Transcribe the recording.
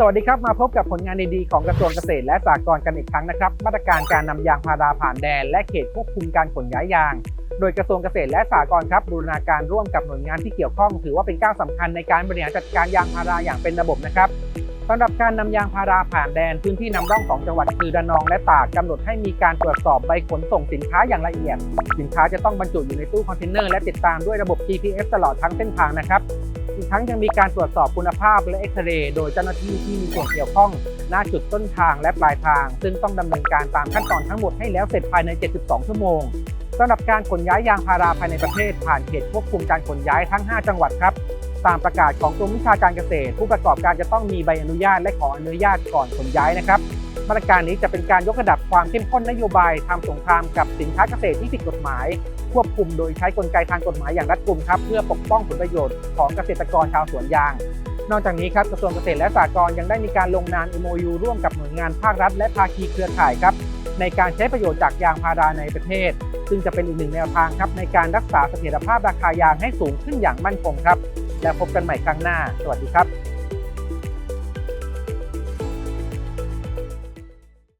สวัสดีครับ มาพบกับผลงานดีๆของกระทรวงเกษตรและสหกรณ์กันอีกครั้งนะครับ มาตรการการนำยางพาราผ่านแดน และเขตควบคุมการขนย้ายยาง โดยกระทรวงเกษตรและสหกรณ์ครับบูรณาการร่วมกับหน่วยงานที่เกี่ยวข้อง ถือว่าเป็นก้าวสำคัญในการบริหารจัดการยางพาราอย่างเป็นระบบนะครับสำหรับการนำยางพาราผ่านแดนพื้นที่นำร่องของจังหวัดคือระนองและตากกำหนดให้มีการตรวจสอบใบขนส่งสินค้าอย่างละเอียด สินค้าจะต้องบรรจุอยู่ในตู้คอนเทนเนอร์และติดตามด้วยระบบ GPS ตลอดทั้งเส้นทางนะครับ อีกทั้งยังมีการตรวจสอบคุณภาพและเอ็กซเรย์โดยเจ้าหน้าที่ที่มีส่วนเกี่ยวข้องหน้าจุดต้นทางและปลายทาง ซึ่งต้องดำเนินการตามขั้นตอนทั้งหมดให้แล้วเสร็จภายใน 72 ชั่วโมงสำหรับการขนย้ายยางพาราภายในประเทศ ผ่านเขตควบคุมการขนย้ายทั้ง 5 จังหวัดครับตามประกาศของกรมวิชาการเกษตร ผู้ประกอบการจะต้องมีใบอนุญาตและขออนุญาตก่อนขนย้ายนะครับมาตรการนี้จะเป็นการยกระดับความเข้มข้นนโยบายทำสงครามกับสินค้าเกษตรที่ผิดกฎหมาย ควบคุมโดยใช้กลไกทางกฎหมายอย่างรัดกุมครับเพื่อปกป้องผลประโยชน์ของเกษตรกรชาวสวนยาง นอกจากนี้ครับกระทรวงเกษตรและสหกรณ์ยังได้มีการลงนาม MOU ร่วมกับหน่วยงานภาครัฐ และภาคีเครือข่ายครับในการใช้ประโยชน์จากยางพาราในประเทศ ซึ่งจะเป็นอีกหนึ่งแนวทางครับในการรักษาเสถียรภาพราคายางให้สูงขึ้นอย่างมั่นคงครับ และพบกันใหม่ครั้งหน้า สวัสดีครับ